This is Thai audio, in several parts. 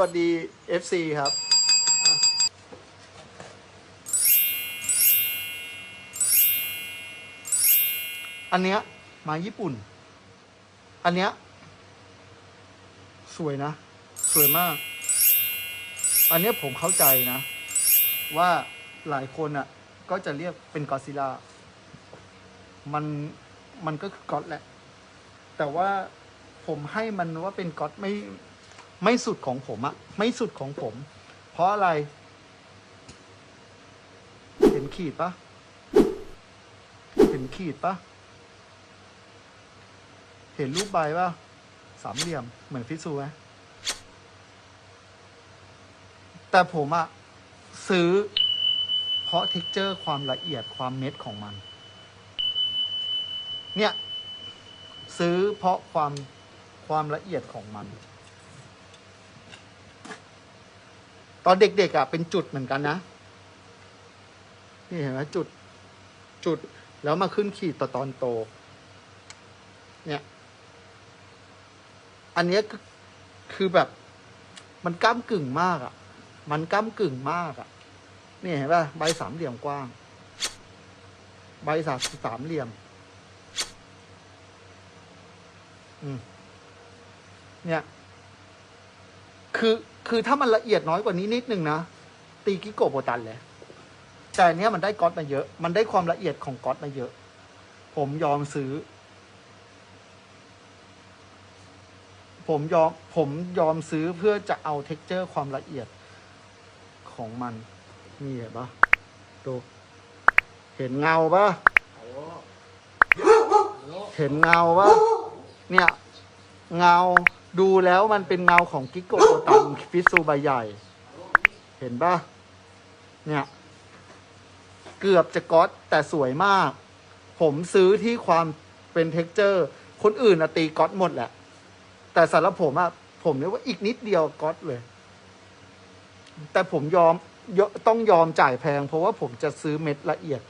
วัสดี FC ครับ อันเนี้ยมาญี่ปุ่น อันเนี้ยสวยนะ สวยมาก อันเนี้ยผมเข้าใจนะ ว่าหลายคนอะ ก็จะเรียกเป็นกอซิล่า มันมันก็คือก๊อตแหละ แต่ว่าผมให้มันว่าเป็นก๊อตไม่ ไม่สุดของผมอะไม่สุดของผม เพราะอะไร เห็นขีดปะเห็นขีดปะเห็นรูปใบปะสามเหลี่ยมเหมือนฟิซูไหมแต่ผมอะซื้อ เพราะเท็กเจอร์ความละเอียดความเม็ดของมัน เนี่ย ซื้อเพราะความความละเอียดของมัน ตอนเด็กๆอะเป็นจุดเหมือนกันนะ นี่เห็นไหมจุดจุดแล้วมาขึ้นขีดต่อตอนโต เนี่ย อันนี้คือคือแบบ มันก้ามกึ่งมากอะ มันก้ามกึ่งมากอะ นี่เห็นป่ะใบสามเหลี่ยมกว้าง ใบสามสามเหลี่ยม อืมเนี่ย คือ คือถ้ามันละเอียดน้อยกว่านี้นิดนึงนะ ตีกิโกะโบตันเลย แต่อันเนี้ยมันได้ก๊อตมาเยอะ มันได้ความละเอียดของก๊อตมาเยอะ ผมยอมซื้อ ผมยอม ผมยอมซื้อเพื่อจะเอาเท็กเจอร์ความละเอียดของมัน นี่เห็นปะดู เห็นเงาปะเห็นเงาปะเนี่ย เงา ดูแล้วมันเป็นเงาของกิโกโตันฟิซูใบใหญ่ เห็นปะเนี่ย เกือบจะก๊อตแต่สวยมาก ผมซื้อที่ความเป็นเท็กเจอร์ คนอื่นอะตีก๊อตหมดแหละ แต่สำหรับผมอะผมเรียกว่าอีกนิดเดียวก๊อตเลย แต่ผมยอมยต้องยอมจ่ายแพง เพราะว่าผมจะซื้อเม็ดละเอียด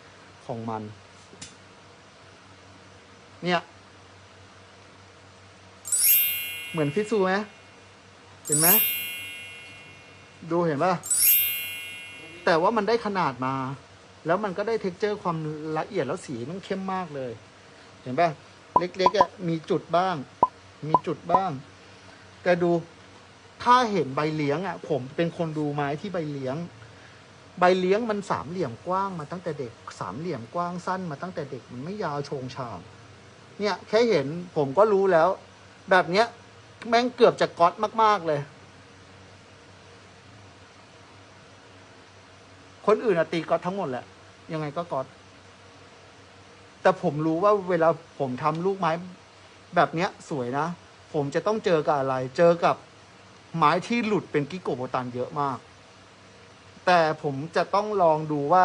ของมัน เนี่ย เหมือนฟิตซูไหมเห็นไหมดูเห็นป่ะ แต่ว่ามันได้ขนาดมา แล้วมันก็ได้เท็กเจอร์ความละเอียดแล้วสีมันเข้มมากเลย เห็นป่ะ เล็กๆอะมีจุดบ้าง มีจุดบ้าง แต่ดูถ้าเห็นใบเลี้ยงอะ ผมเป็นคนดูไม้ที่ใบเลี้ยง ใบเลี้ยงมันสามเหลี่ยมกว้างมาตั้งแต่เด็กสามเหลี่ยมกว้างสั้นมาตั้งแต่เด็กมันไม่ยาวโชงชาม เนี่ยแค่เห็นผมก็รู้แล้ว แบบเนี้ย แม่งเกือบจะก๊อตมาก ๆ เลย คนอื่นอตีก๊อตทั้งหมดแหละ ยังไงก็ก๊อตแต่ผมรู้ว่าเวลาผมทำลูกไม้แบบเนี้ยสวยนะ ผมจะต้องเจอกับอะไร เจอกับไม้ที่หลุดเป็นกิโกโบตันเยอะมาก แต่ผมจะต้องลองดูว่า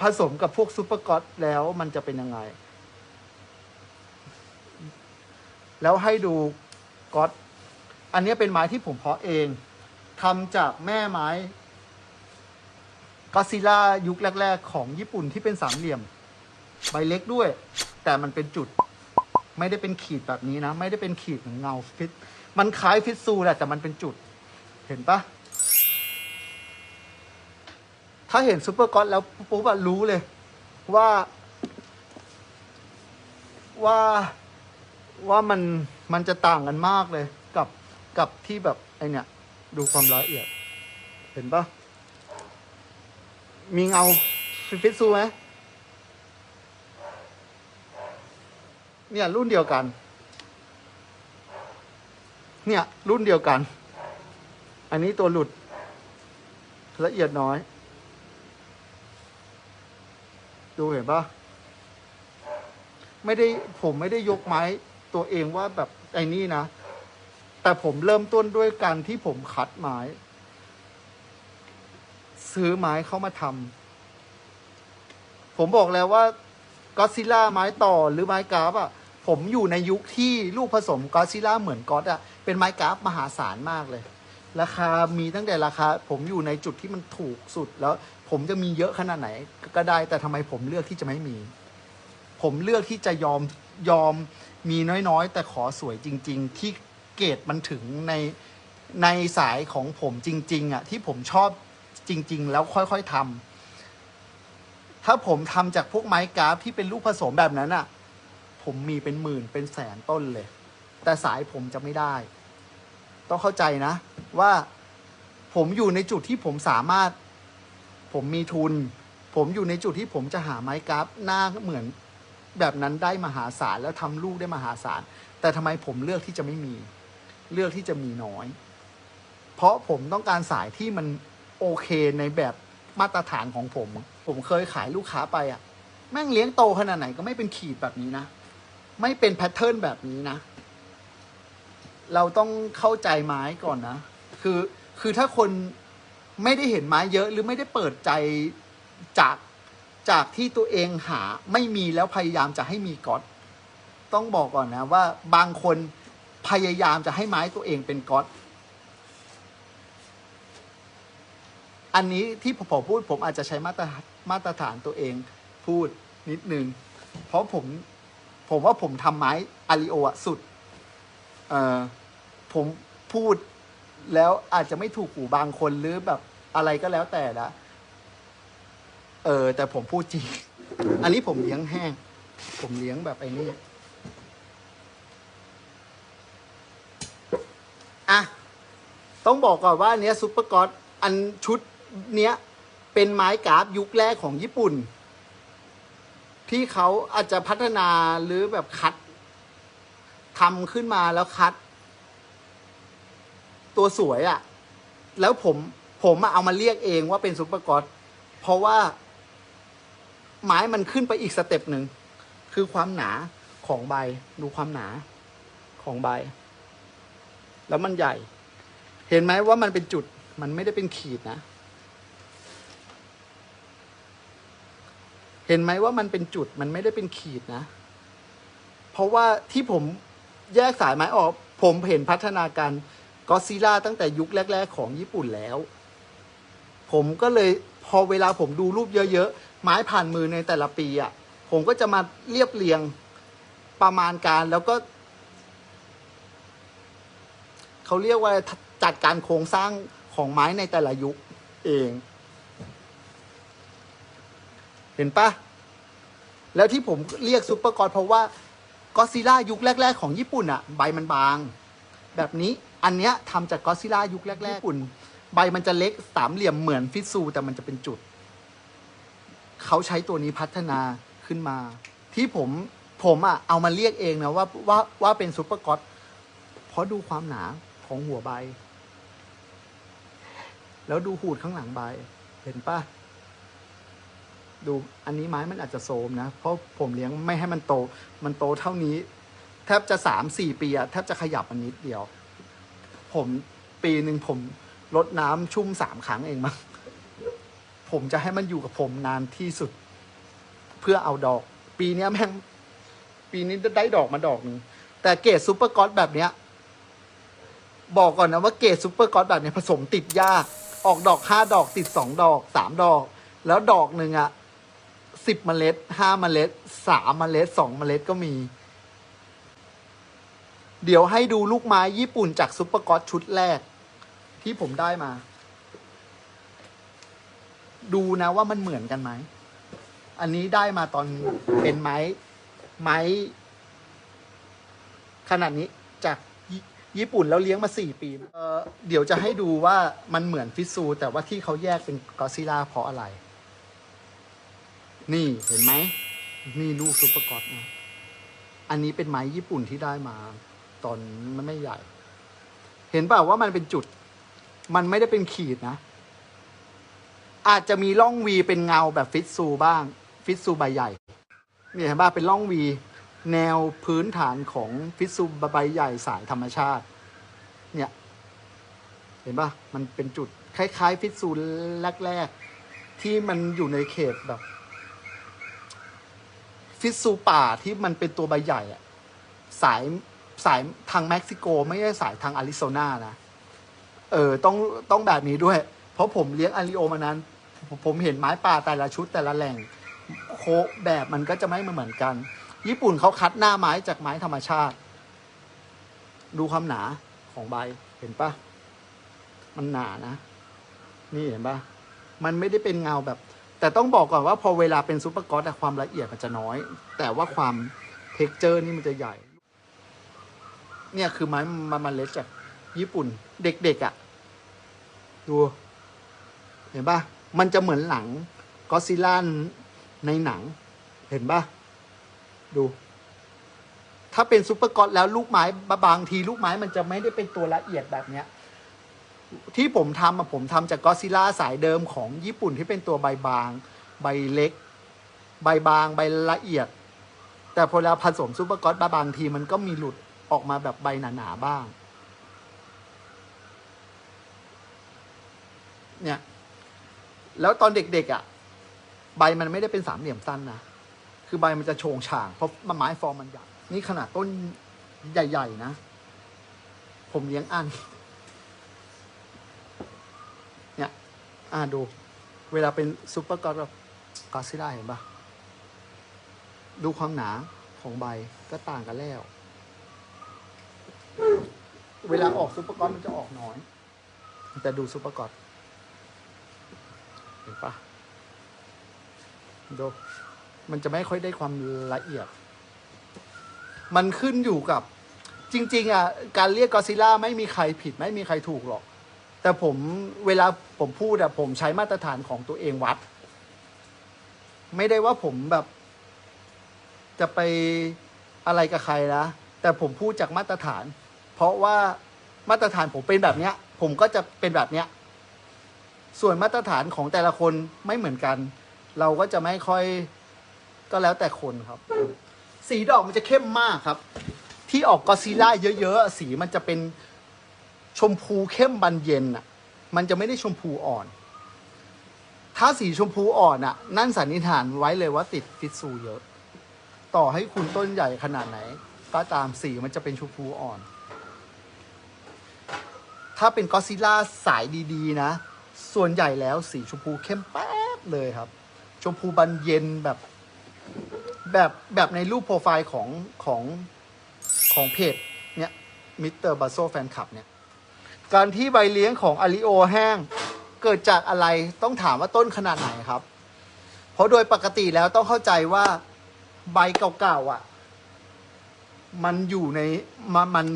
ผสมกับพวกซูเปอร์ก๊อตแล้วมันจะเป็นยังไง แล้วให้ดูก๊อตอันนี้เป็นไม้ที่ผมเพาะเองทำจากแม่ไม้กอซิล่ายุคแรก ๆ ของญี่ปุ่นที่เป็นสามเหลี่ยม ใบเล็กด้วย แต่มันเป็นจุด ไม่ได้เป็นขีดแบบนี้นะ ไม่ได้เป็นขีดเหมือนเงาฟิต มันคล้ายฟิตซูแหละแต่มันเป็นจุด เห็นปะถ้าเห็นซูเปอร์ก๊อตแล้วปุ๊บรู้เลย ว่า ว่า ว่ามันมันจะต่างกันมากเลยกับกับที่แบบไอเนี่ยดูความละเอียด เห็นปะมีเงาฟิตซูไหมเนี่ยรุ่นเดียวกัน เนี่ยรุ่นเดียวกัน อันนี้ตัวหลุดละเอียดน้อย ดูเห็นปะไม่ได้ผมไม่ได้ยกไม้ ตัวเองว่าแบบไอ้นี่นะ แต่ผมเริ่มต้นด้วยการที่ผมคัดไม้ ซื้อไม้เข้ามาทำผมบอกแล้วว่าก็ซิล่าไม้ต่อหรือไม้กราฟอะ่ะ ผมอยู่ในยุคที่ลูกผสมก็ซิล่าเหมือนก็อตอะ่ะ เป็นไม้กราฟมหาศาลมากเลย ราคามีตั้งแต่ราคา ผมอยู่ในจุดที่มันถูกสุดแล้วผมจะมีเยอะขนาดไหนก็ได้ แต่ทำไมผมเลือกที่จะไม่มี ผมเลือกที่จะยอมยอม มีน้อยๆ แต่ขอสวยจริง ๆ ที่เกรดมันถึงในในสายของผมจริง ๆอะที่ผมชอบจริง ๆ แล้วค่อยๆทำถ้าผมทำจากพวกไม้กราฟที่เป็นลูกผสมแบบนั้นอะ ผมมีเป็นหมื่นเป็นแสนต้นเลย แต่สายผมจะไม่ได้ ต้องเข้าใจนะ ว่าผมอยู่ในจุดที่ผมสามารถ ผมมีทุน ผมอยู่ในจุดที่ผมจะหาไม้กราฟหน้าเหมือน แบบนั้นได้มหาศาลแล้วทำลูกได้มหาศาล แต่ทำไมผมเลือกที่จะไม่มี เลือกที่จะมีน้อย เพราะผมต้องการสายที่มันโอเคในแบบมาตรฐานของผม ผมเคยขายลูกค้าไปอะแม่งเลี้ยงโตขนาดไหนก็ไม่เป็นขีดแบบนี้นะ ไม่เป็นแพทเทิร์นแบบนี้นะ เราต้องเข้าใจไม้ก่อนนะ คือคือถ้าคนไม่ได้เห็นไม้เยอะหรือไม่ได้เปิดใจจาก จากที่ตัวเองหาไม่มีแล้วพยายามจะให้มีก๊อตต้องบอกก่อนนะว่าบางคนพยายามจะให้ไม้ตัวเองเป็นก๊อตอันนี้ที่ผมพูดผมอาจจะใช้มาตรมาตรฐานตัวเองพูดนิดนึง เพราะผมผมว่าผมทำไม้อาริโออะสุดเอ่อผมพูดแล้วอาจจะไม่ถูกหูบางคนหรือแบบอะไรก็แล้วแต่ละ เออ แต่ผมพูดจริง อันนี้ผมเลี้ยงแห้ง ผมเลี้ยงแบบไอ้นี่ อะ ต้องบอกก่อนว่าเนี้ยซุปเปอร์กอตอันชุดเนี้ย เป็นไม้กราฟยุคแรกของญี่ปุ่น ที่เขาอาจจะพัฒนาหรือแบบคัดทำขึ้นมาแล้วคัด ตัวสวยอะ่ะ แล้วผมผมอะเอามาเรียกเองว่าเป็นซุปเปอร์กอตเพราะว่า ไม้มันขึ้นไปอีกสเต็ปหนึ่งคือความหนาของใบดูความหนาของใบ แล้วมันใหญ่ เห็นไหมว่ามันเป็นจุดมันไม่ได้เป็นขีดนะ เห็นไหมว่ามันเป็นจุดมันไม่ได้เป็นขีดนะ เพราะว่าที่ผมแยกสายไม้ออก ผมเห็นพัฒนาการก็ซิล่าตั้งแต่ยุคแรก ๆ ของญี่ปุ่นแล้ว ผมก็เลย พอเวลาผมดูรูปเยอะๆ ไม้ผ่านมือในแต่ละปีอะ่ะ ผมก็จะมาเรียบเรียงประมาณการแล้วก็เขาเรียกว่าจัดการโครงสร้างของไม้ในแต่ละยุคเอง เห็นปะแล้วที่ผมเรียกซูเปอร์กอดเพราะว่าก็ซิล่ายุคแรก ๆ ของญี่ปุ่นอะใบมันบาง แบบนี้อันเนี้ยทำจากก็ซิล่ายุคแรกๆญี่ปุ่น ใบมันจะเล็กสามเหลี่ยมเหมือนฟิซูแต่มันจะเป็นจุด เขาใช้ตัวนี้พัฒนาขึ้นมา ที่ผมผมอะเอามาเรียกเองนะว่าว่าว่าเป็นซูเปอร์กอดเพราะดูความหนาของหัวใบ แล้วดูหูดข้างหลังใบ เห็นปะดูอันนี้ไม้มันอาจจะโซมนะ เพราะผมเลี้ยงไม่ให้มันโต มันโตเท่านี้ แทบจะสามสี่ปีอะแทบจะขยับมันนิดเดียว ผมปีหนึ่งผม ลดน้ำชุ่มสามครั้งเองมั้งผมจะให้มันอยู่กับผมนานที่สุด เพื่อเอาดอก ปีเนี้ยแม่ง ปีนี้ได้ดอกมาดอกหนึ่งแต่เกรดซูเปอร์กอตแบบเนี้ย บอกก่อนนะว่าเกรดซูเปอร์กอตแบบเนี้ยผสมติดยากออกดอกห้าดอกติดสองดอกสามดอก แล้วดอกหนึ่งอะสิบเมล็ดห้าเมล็ดสามเมล็ดสองเมล็ดก็มี เดี๋ยวให้ดูลูกไม้ญี่ปุ่นจากซุปเปอร์กอตชุดแรก ที่ผมได้มา ดูนะว่ามันเหมือนกันไหม อันนี้ได้มาตอนเป็นไม้ ไม้ ขนาดนี้จากญี่ปุ่นแล้วเลี้ยงมาสี่ปีเออเดี๋ยวจะให้ดูว่ามันเหมือนฟิซู แต่ว่าที่เขาแยกเป็นกอซิล่าเพราะอะไร นี่เห็นไหม นี่ลูกซุปเปอร์กอตนะ อันนี้เป็นไม้ญี่ปุ่นที่ได้มา ตอนมันไม่ใหญ่ เห็นเปล่าว่ามันเป็นจุด มันไม่ได้เป็นขีดนะ อาจจะมีร่องวีเป็นเงาแบบฟิตซูบ้าง ฟิตซูใบใหญ่เนี่ยเห็นป่ะเป็นร่องวีแนวพื้นฐานของฟิตซูใบใหญ่สายธรรมชาติ เนี่ย เห็นป่ะมันเป็นจุดคล้ายๆ ฟิตซูแรกๆ ที่มันอยู่ในเขตแบบ ฟิตซูป่าที่มันเป็นตัวใบใหญ่อะสายสายทางเม็กซิโก ไม่ใช่สายทางอาริโซนานะ เออต้องต้องแบบนี้ด้วย เพราะผมเลี้ยงอาริโอมานานผมผมเห็นไม้ป่าแต่ละชุดแต่ละแหล่งโคแบบมันก็จะไม่เหมือนกัน ญี่ปุ่นเขาคัดหน้าไม้จากไม้ธรรมชาติ ดูความหนาของใบเห็นปะมันหนานะ นี่เห็นปะมันไม่ได้เป็นเงาแบบ แต่ต้องบอกก่อนว่าพอเวลาเป็นซูเปอร์กอสอะความละเอียดมันจะน้อย แต่ว่าความเท็กเจอร์นี่มันจะใหญ่ เนี่ยคือไม้มันมันเล็ดจากญี่ปุ่น เด็กๆอะ่ะ ดูเห็นปะมันจะเหมือนหลังก็ซิล่าในหนัง เห็นปะดู ถ้าเป็นซูเปอร์กอตแล้วลูกไม้บางทีลูกไม้มันจะไม่ได้เป็นตัวละเอียดแบบเนี้ย ที่ผมทำอะผมทำจากก็ซิล่าสายเดิมของญี่ปุ่นที่เป็นตัวใบบาง ใบเล็ก ใบบางใบละเอียด แต่พอเราผสมซูเปอร์กอตบางทีมันก็มีหลุดออกมาแบบใบหนาๆบ้าง เนี่ย แล้วตอนเด็กๆอะ่ะ ใบมันไม่ได้เป็นสามเหลี่ยมสั้นนะ คือใบมันจะโฉงฉางเพราะมันไม้ฟอร์มมันใหญ่นี่ขนาดต้นใหญ่ ๆ นะ ผมเลี้ยงอันเนี่ยอ่าดู เวลาเป็นซูเปอร์กอตแบบกอซิล่าเห็นปะดูความหนาของใบก็ต่างกันแล้ว เวลาออกซูเปอร์กอตมันจะออกน้อย แต่ดูซูเปอร์กอต เห็นปะดูมันจะไม่ค่อยได้ความละเอียด มันขึ้นอยู่กับ จริง ๆ อะ การเรียกกอซิล่าไม่มีใครผิด ไม่มีใครถูกหรอก แต่ผมเวลาผมพูดอะ ผมใช้มาตรฐานของตัวเองวัด ไม่ได้ว่าผมแบบ จะไปอะไรกับใครนะ แต่ผมพูดจากมาตรฐาน เพราะว่ามาตรฐานผมเป็นแบบเนี้ย ผมก็จะเป็นแบบเนี้ย ส่วนมาตรฐานของแต่ละคนไม่เหมือนกัน เราก็จะไม่ค่อยก็แล้วแต่คนครับ สีดอกมันจะเข้มมากครับ ที่ออกกอซิล่าเยอะๆ สีมันจะเป็นชมพูเข้มบานเย็นอะ มันจะไม่ได้ชมพูอ่อน ถ้าสีชมพูอ่อนอะ นั่นสันนิษฐานไว้เลยว่าติดฟิตซูเยอะ ต่อให้คุณต้นใหญ่ขนาดไหน ก็ตามสีมันจะเป็นชมพูอ่อน ถ้าเป็นกอซิล่าสายดีๆนะ ส่วนใหญ่แล้วสีชมพูเข้มแป๊บเลยครับ ชมพูบานเย็นแบบแบบแบบในรูปโปรไฟล์ของของของเพจเนี่ยมิสเตอร์บาโซแฟนคลับเนี่ย การที่ใบเลี้ยงของอาริโอแห้งเกิดจากอะไรต้องถามว่าต้นขนาดไหนครับ เพราะโดยปกติแล้วต้องเข้าใจว่าใบเก่าๆอะ มันอยู่ในมันมัน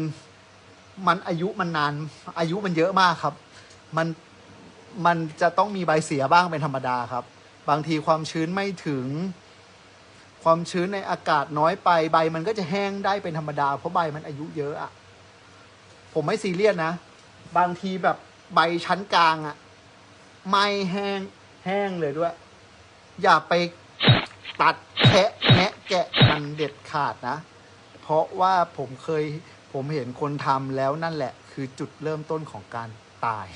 มันอายุมันนานอายุมันเยอะมากครับ มัน มันจะต้องมีใบเสียบ้างเป็นธรรมดาครับ บางทีความชื้นไม่ถึง ความชื้นในอากาศน้อยไปใบมันก็จะแห้งได้เป็นธรรมดา เพราะใบมันอายุเยอะอะผมไม่ซีเรียสนะ บางทีแบบใบชั้นกลางอะไม่แห้งแห้งเลยด้วย อย่าไปตัดแคะแงะแกะมันเด็ดขาดนะ เพราะว่าผมเคยผมเห็นคนทำแล้วนั่นแหละ คือจุดเริ่มต้นของการตาย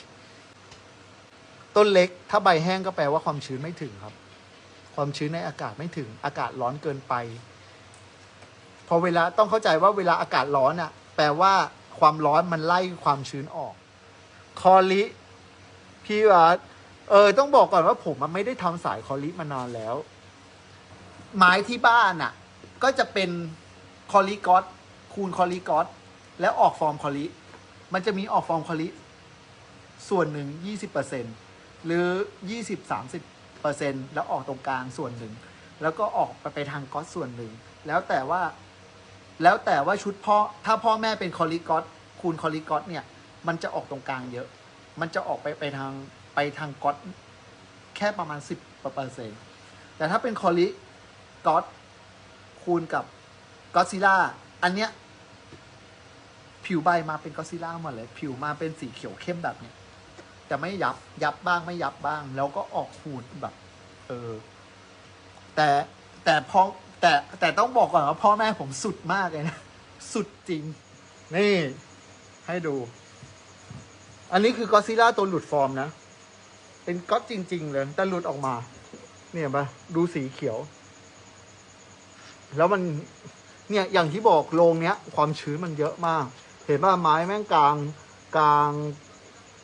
ต้นเล็ก ถ้าใบแห้งก็แปลว่าความชื้นไม่ถึงครับ ความชื้นในอากาศไม่ถึง อากาศร้อนเกินไป พอเวลาต้องเข้าใจว่าเวลาอากาศร้อนอะ แปลว่าความร้อนมันไล่ความชื้นออก คอลิ พี่วัดเออ ต้องบอกก่อนว่าผมมันไม่ได้ทำสายคอลิมานานแล้ว ไม้ที่บ้านอะ ก็จะเป็นคอลิกอสคูณคอลิกอสแล้วออกฟอร์มคอลิ มันจะมีออกฟอร์มคอลิส่วนหนึ่งยี่สิบเปอร์เซ็น หรือยี่สิบสามสิบเปอร์เซ็นแล้วออกตรงกลางส่วนหนึ่ง แล้วก็ออกไปไปทางก๊อตส่วนหนึ่ง แล้วแต่ว่าแล้วแต่ว่าชุดพ่อถ้าพ่อแม่เป็นคอลิกอสคูณคอลิกอสเนี่ย มันจะออกตรงกลางเยอะ มันจะออกไปไปทางไปทางก๊อตแค่ประมาณสิบเปอร์เซ็นต์แต่ถ้าเป็นคอลิกอสคูณกับก็ซิล่าอันเนี้ยผิวใบมาเป็นก็ซิล่าหมดเลย ผิวมาเป็นสีเขียวเข้มแบบเนี้ย แต่ไม่ยับยับบ้างไม่ยับบ้าง แล้วก็ออกหูดแบบ เออ แต่แต่พอแต่แต่ต้องบอกก่อนว่าพ่อแม่ผมสุดมากเลยนะ สุดจริง นี่ ให้ดู อันนี้คือกอซิล่าตัวหลุดฟอร์มนะ เป็นก๊อตจริง ๆ เลย แต่หลุดออกมา เนี่ยปะดูสีเขียว แล้วมันเนี่ยอย่างที่บอกโรงเนี้ย ความชื้นมันเยอะมาก เห็นว่าไม้แม่งกลางกลาง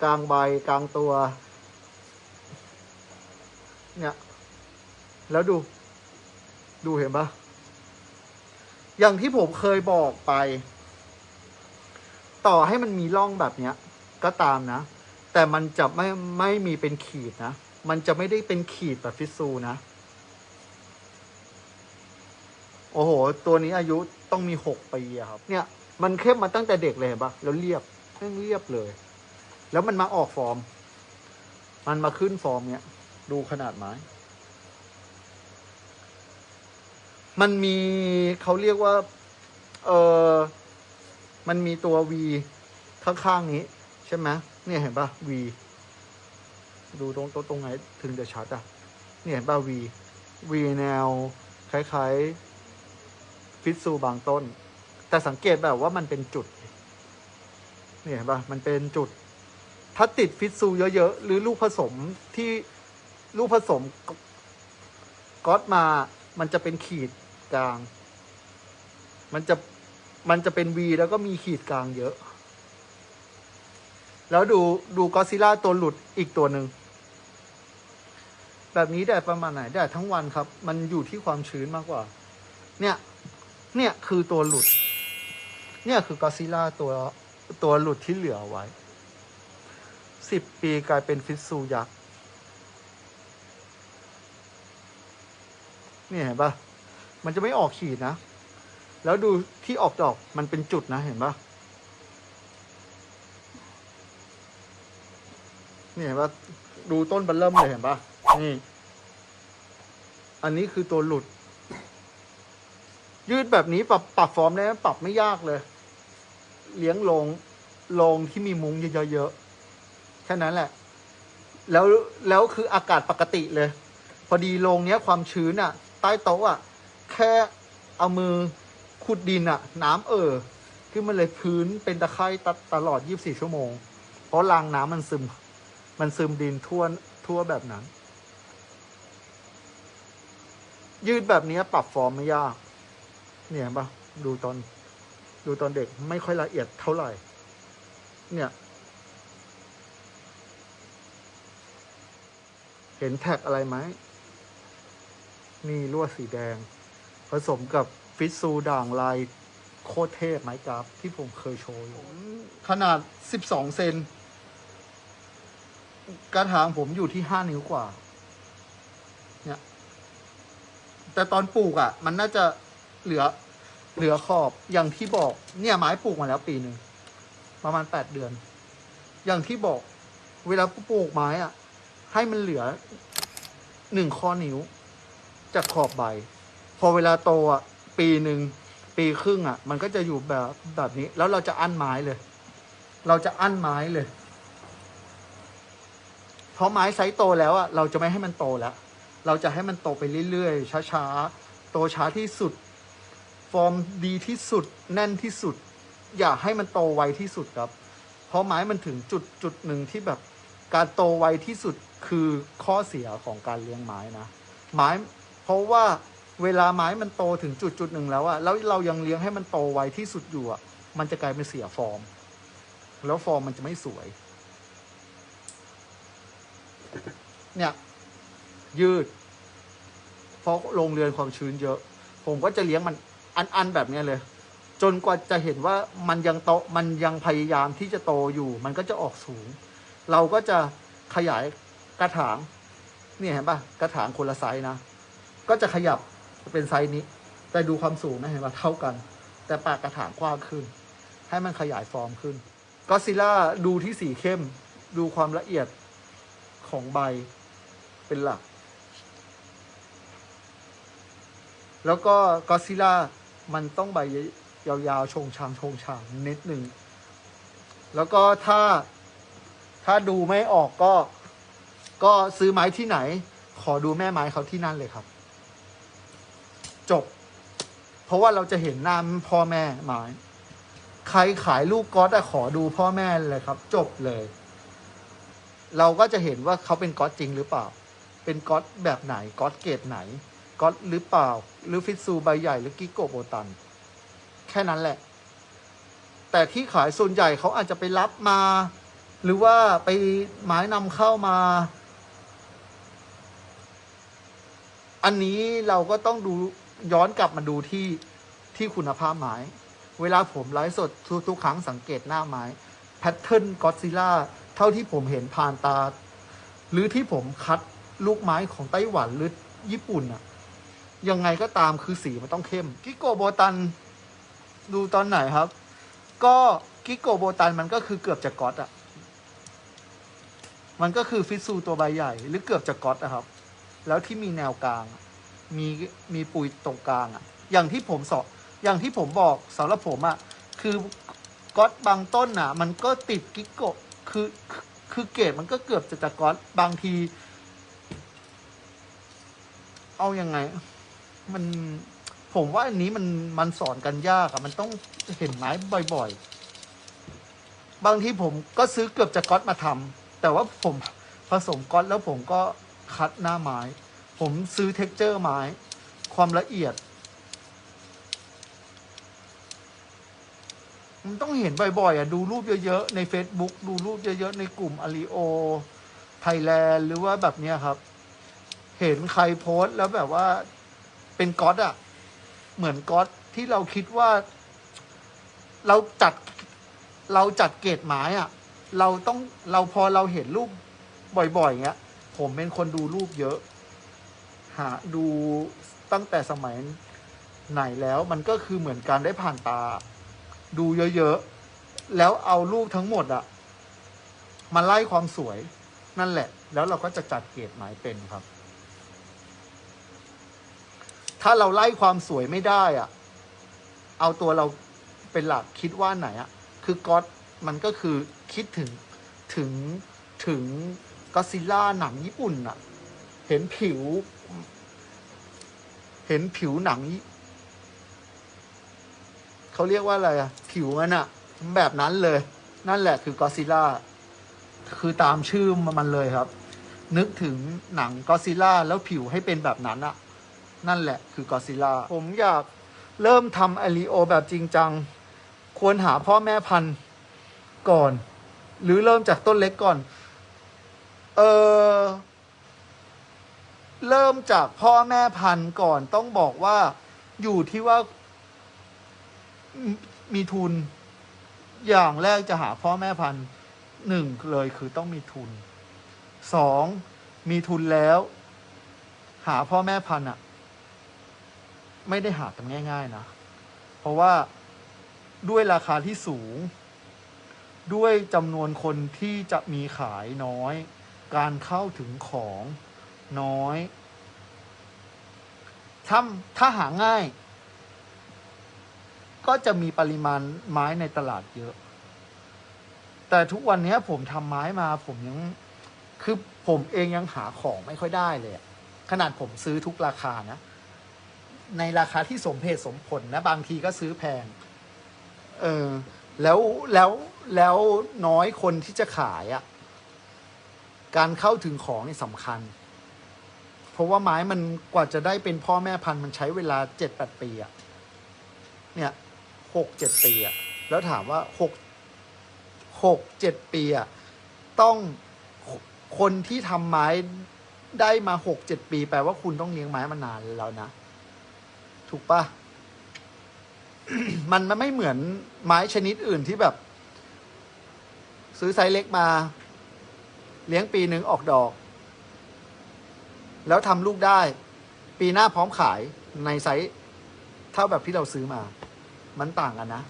กลางใบกลางตัว เนี่ย แล้วดู ดูเห็นปะอย่างที่ผมเคยบอกไป ต่อให้มันมีร่องแบบเนี้ย ก็ตามนะ แต่มันจะไม่ไม่มีเป็นขีดนะ มันจะไม่ได้เป็นขีดแบบฟิสซูนะ โอ้โห ตัวนี้อายุต้องมีหกปีครับ เนี่ย มันเข้มมาตั้งแต่เด็กเลยเห็นปะแล้วเรียบแม่งเรียบเลย แล้วมันมาออกฟอร์ม มันมาขึ้นฟอร์มเนี่ยดูขนาดไม้ มันมีเขาเรียกว่า เออมันมีตัว V ข้างๆนี้ ใช่ไหมเนี่ยเห็นปะ V ดูตรงตรงตรงไหนถึงจะชัดอะ เนี่ยเห็นปะ V V แนว คล้ายๆ ฟิตซูบางต้น แต่สังเกตแบบว่ามันเป็นจุด เนี่ยเห็นปะมันเป็นจุด ถ้าติดฟิตซูเยอะ ๆ หรือลูกผสมที่ลูกผสมก๊อตมา มันจะเป็นขีดกลาง มันจะมันจะเป็นวีแล้วก็มีขีดกลางเยอะ แล้วดูดูกอซิล่าตัวหลุดอีกตัวหนึ่ง แบบนี้แดดประมาณไหนแดดทั้งวันครับ มันอยู่ที่ความชื้นมากกว่า เนี่ย เนี่ยคือตัวหลุด เนี่ยคือกอซิล่าตัวตัวหลุดที่เหลือไว้ สิบปีกลายเป็นฟิตซูยักษ์นี่เห็นปะมันจะไม่ออกขีดนะ แล้วดูที่ออกดอกมันเป็นจุดนะเห็นปะนี่เห็นปะดูต้นบันเริ่มเลยเห็นปะนี่ อันนี้คือตัวหลุด ยืดแบบนี้ปรับปรับฟอร์มได้ปรับไม่ยากเลย เลี้ยงลงลงที่มีมุ้งเยอะๆ แค่นั้นแหละ แล้วแล้วคืออากาศปกติเลย พอดีโรงเนี้ยความชื้นอะใต้โต๊ะอะแค่เอามือขุดดินอะน้ำเออขึ้นมาเลยพื้นเป็นตะไคร่ตตลอด 24 ชั่วโมง เพราะรางน้ำมันซึม มันซึมดินทั่วทั่วแบบนั้น ยืดแบบเนี้ยปรับฟอร์มไม่ยาก เนี่ยปะดูตอน ดูตอนเด็กไม่ค่อยละเอียดเท่าไหร่ เนี่ย เห็นแท็กอะไรไหม นี่ลวดสีแดง ผสมกับฟิตซูด่างลายโคตรเทพไม้กราฟที่ผมเคยโชว์อยู่ขนาด 12 เซนกระถางผมอยู่ที่ 5 นิ้วกว่า เนี่ย แต่ตอนปลูกอะ่ะ มันน่าจะเหลือ เหลือขอบอย่างที่บอก เนี่ยไม้ปลูกมาแล้วปีหนึ่ง ประมาณ 8 เดือน อย่างที่บอก เวลาปลูกไม้อะ่ะ ให้มันเหลือหนึ่งข้อนิ้ว จากขอบใบ พอเวลาโตอะ ปีหนึ่งปีครึ่งอะ มันก็จะอยู่แบบแบบนี้ แล้วเราจะอั้นไม้เลย เราจะอั้นไม้เลย เพราะไม้ไซส์โตแล้วอะเราจะไม่ให้มันโตแล้ว เราจะให้มันโตไปเรื่อยๆช้าๆโตช้าที่สุด ฟอร์มดีที่สุด แน่นที่สุด อย่าให้มันโตไวที่สุดครับ เพราะไม้มันถึงจุดจุดหนึ่งที่แบบ การโตไวที่สุดคือข้อเสียของการเลี้ยงไม้นะไม้เพราะว่าเวลาไม้มันโตถึงจุดจุดหนึ่งแล้วอะแล้วเรายังเลี้ยงให้มันโตไวที่สุดอยู่อะมันจะกลายเป็นเสียฟอร์ม แล้วฟอร์มมันจะไม่สวย เนี่ย ยืดเพราะโรงเรือนความชื้นเยอะ ผมก็จะเลี้ยงมันอันๆแบบเนี้ยเลย จนกว่าจะเห็นว่ามันยังโตมันยังพยายามที่จะโตอยู่ มันก็จะออกสูง เราก็จะขยายกระถางเนี่ยเห็นปะกระถางคนละไซส์นะ ก็จะขยับเป็นไซส์นี้ แต่ดูความสูงนะเห็นปะเท่ากัน แต่ปากกระถางกว้างขึ้น ให้มันขยายฟอร์มขึ้นก็ซิล่าดูที่สีเข้ม ดูความละเอียดของใบเป็นหลัก แล้วก็กอซิล่ามันต้องใบยาวๆชงชางชงชางนิดหนึ่ง แล้วก็ถ้า ถ้าดูไม่ออกก็ก็ซื้อไม้ที่ไหน ขอดูแม่ไม้เขาที่นั่นเลยครับ จบ เพราะว่าเราจะเห็นหน้าพ่อแม่ไม้ใครขายลูกก๊อตอะขอดูพ่อแม่เลยครับ จบเลย เราก็จะเห็นว่าเขาเป็นก๊อตจริงหรือเปล่า เป็นก๊อตแบบไหนก๊อตเกรดไหนก๊อตหรือเปล่า หรือฟิตซูใบใหญ่หรือกิโกโบตัน แค่นั้นแหละ แต่ที่ขายส่วนใหญ่เขาอาจจะไปรับมา หรือว่าไปไม้นำเข้ามา อันนี้เราก็ต้องดูย้อนกลับมาดูที่ที่คุณภาพไม้ เวลาผมไลฟ์สดทุกๆครั้งสังเกตหน้าไม้แพทเทิร์นก็อซิล่าเท่าที่ผมเห็นผ่านตา หรือที่ผมคัดลูกไม้ของไต้หวันหรือญี่ปุ่นอะยังไงก็ตามคือสีมันต้องเข้ม กิโกโบตัน ดูตอนไหนครับ ก็กิโกโบตันมันก็คือเกือบจะก๊อตอะ มันก็คือฟิตซูตัวใบใหญ่ หรือเกือบจะก๊อตอะครับ แล้วที่มีแนวกลาง มีมีปุยตรงกลางอะอย่างที่ผมสอนอย่างที่ผมบอกสำหรับผมอะคือก๊อตบางต้นอะมันก็ติดกิโกะคือคือเกรดมันก็เกือบจะจะก๊อตบางที เอายังไง มันผมว่าอันนี้มันมันสอนกันยากอะมันต้องเห็นไม้บ่อย ๆ บางทีผมก็ซื้อเกือบจะก๊อตมาทำ แต่ว่าผมผสมก๊อตแล้วผมก็คัดหน้าไม้ ผมซื้อเท็กเจอร์ไม้ ความละเอียด มันต้องเห็นบ่อยๆอะดูรูปเยอะๆ ใน Facebook ดูรูปเยอะๆ ในกลุ่มอาริโอไทยแลนด์หรือว่าแบบเนี้ยครับ เห็นใครโพสต์แล้วแบบว่าเป็นก๊อตอะ เหมือนก๊อตที่เราคิดว่า เราจัดเราจัดเกรดไม้อะ เราต้องเราพอเราเห็นรูปบ่อยๆเงี้ย ผมเป็นคนดูรูปเยอะ หาดูตั้งแต่สมัยไหนแล้วมันก็คือเหมือนการได้ผ่านตา ดูเยอะๆ แล้วเอารูปทั้งหมดอะมาไล่ความสวยนั่นแหละ แล้วเราก็จะจัดเกรดหมายเป็นครับ ถ้าเราไล่ความสวยไม่ได้อะเอาตัวเราเป็นหลักคิดว่าไหนอะคือก๊อตมันก็คือ คิดถึงถึงถึงก็ซิล่าหนังญี่ปุ่นอะเห็นผิว เห็นผิวหนัง เขาเรียกว่าอะไรอะผิวมันอะแบบนั้นเลย นั่นแหละคือกอซิล่าคือตามชื่อมันเลยครับ นึกถึงหนังกอซิล่าแล้วผิวให้เป็นแบบนั้นอะนั่นแหละคือกอซิล่าผมอยากเริ่มทำอลิโอแบบจริงจัง ควรหาพ่อแม่พันธุ์ก่อน หรือเริ่มจากต้นเล็กก่อน เออเริ่มจากพ่อแม่พันธุ์ก่อนต้องบอกว่าอยู่ที่ว่า มีทุน อย่างแรกจะหาพ่อแม่พันธุ์หนึ่งเลยคือต้องมีทุนสองมีทุนแล้ว หาพ่อแม่พันธุ์อะไม่ได้หากันง่าย ๆ นะ เพราะว่าด้วยราคาที่สูง ด้วยจำนวนคนที่จะมีขายน้อย การเข้าถึงของน้อยถ้าถ้าหาง่าย ก็จะมีปริมาณไม้ในตลาดเยอะ แต่ทุกวันนี้ผมทำไม้มาผมยังคือผมเองยังหาของไม่ค่อยได้เลย ขนาดผมซื้อทุกราคานะ ในราคาที่สมเหตุสมผลนะ บางทีก็ซื้อแพง เออ แล้วแล้วแล้วน้อยคนที่จะขายอะ่ะ การเข้าถึงของนี่สำคัญ เพราะว่าไม้มันกว่าจะได้เป็นพ่อแม่พันธุ์มันใช้เวลาเจ็ดแปดปีอะเนี่ยหกเจ็ดปีอะแล้วถามว่าหกหกเจ็ดปีอะต้องคนที่ทำไม้ได้มาหกเจ็ดปี แปลว่าคุณต้องเลี้ยงไม้มานานแล้วนะ ถูกปะ มันมันไม่เหมือนไม้ชนิดอื่นที่แบบ ซื้อไซส์เล็กมา เลี้ยงปีหนึ่งออกดอก แล้วทำลูกได้ ปีหน้าพร้อมขายในไซส์เท่าแบบที่เราซื้อมา มันต่างกันนะ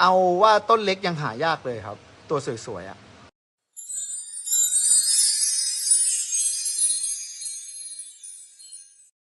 เอาว่าต้นเล็กยังหายากเลยครับ ตัวสวยๆอะ่ะ